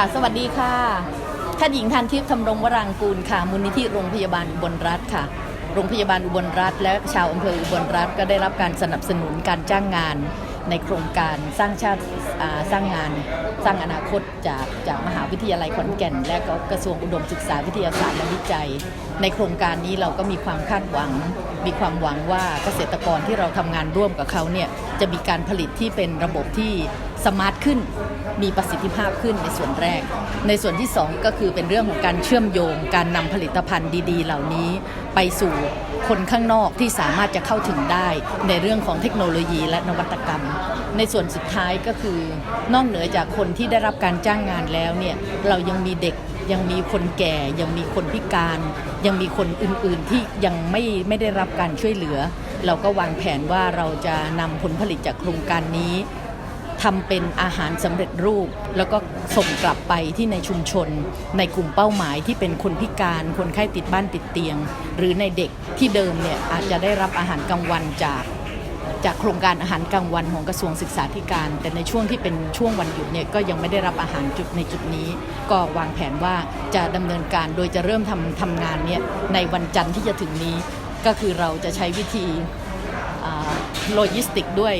ค่ะ สวัสดีค่ะท่านหญิงทันทิพย์ธำรงวรางกูลค่ะ มูลนิธิโรงพยาบาลอุบลรัฐค่ะ โรงพยาบาลอุบลรัฐ และชาวอำเภออุบลรัฐก็ได้รับการสนับสนุนการจ้างงาน ในโครงการสร้างชาติสร้างงาน สร้างอนาคตจากจากมหาวิทยาลัยขอนแก่น และก็กระทรวงอุดมศึกษาวิทยาศาสตร์และวิจัย ในโครงการนี้เราก็มีความคาดหวังมีความหวังว่าเกษตรกรที่เราทำงานร่วมกับเขาเนี่ยจะมีการผลิตที่เป็นระบบที่สมาร์ทขึ้น มีประสิทธิภาพขึ้นในส่วนแรก ในส่วนที่ 2 ก็คือเป็นเรื่องของการเชื่อมโยง การนำผลิตภัณฑ์ดี ๆ เหล่านี้ไปสู่คนข้างนอกที่สามารถจะเข้าถึงได้ในเรื่องของเทคโนโลยีและนวัตกรรม ในส่วนสุดท้ายก็คือนอกเหนือจากคนที่ได้รับการจ้างงานแล้วเนี่ยเรายังมีเด็ก ยังมีคนแก่ยังมีคนพิการ ยังมีคนอื่นๆที่ยังไม่ไม่ได้รับการช่วยเหลือ เราก็วางแผนว่าเราจะนำผลผลิตจากโครงการนี้ทำเป็นอาหารสำเร็จรูป แล้วก็ส่งกลับไปที่ในชุมชน ในกลุ่มเป้าหมายที่เป็นคนพิการ คนไข้ติดบ้านติดเตียง หรือในเด็กที่เดิมเนี่ยอาจจะได้รับอาหารกลางวันจาก จากโครงการอาหารกลางวันของกระทรวงศึกษาธิการ แต่ในช่วงที่เป็นช่วงวันหยุดเนี่ยก็ยังไม่ได้รับอาหารจุดในจุดนี้ ก็วางแผนว่าจะดำเนินการโดยจะเริ่มทำทำงานเนี่ยในวันจันทร์ที่จะถึงนี้ ก็คือเราจะใช้วิธี โลจิสติกด้วย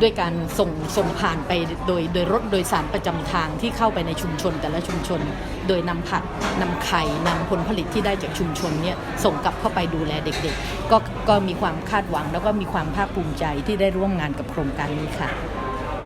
ด้วยการส่งส่งผ่านไปโดยโดยรถโดยสารประจำทางที่เข้าไปในชุมชนแต่ละชุมชน โดยนำผักนำไข่นำผลผลิตที่ได้จากชุมชนเนี่ยส่งกลับเข้าไปดูแลเด็กๆ ก็ก็มีความคาดหวังแล้วก็มีความภาคภูมิใจที่ได้ร่วมงานกับโครงการนี้ค่ะ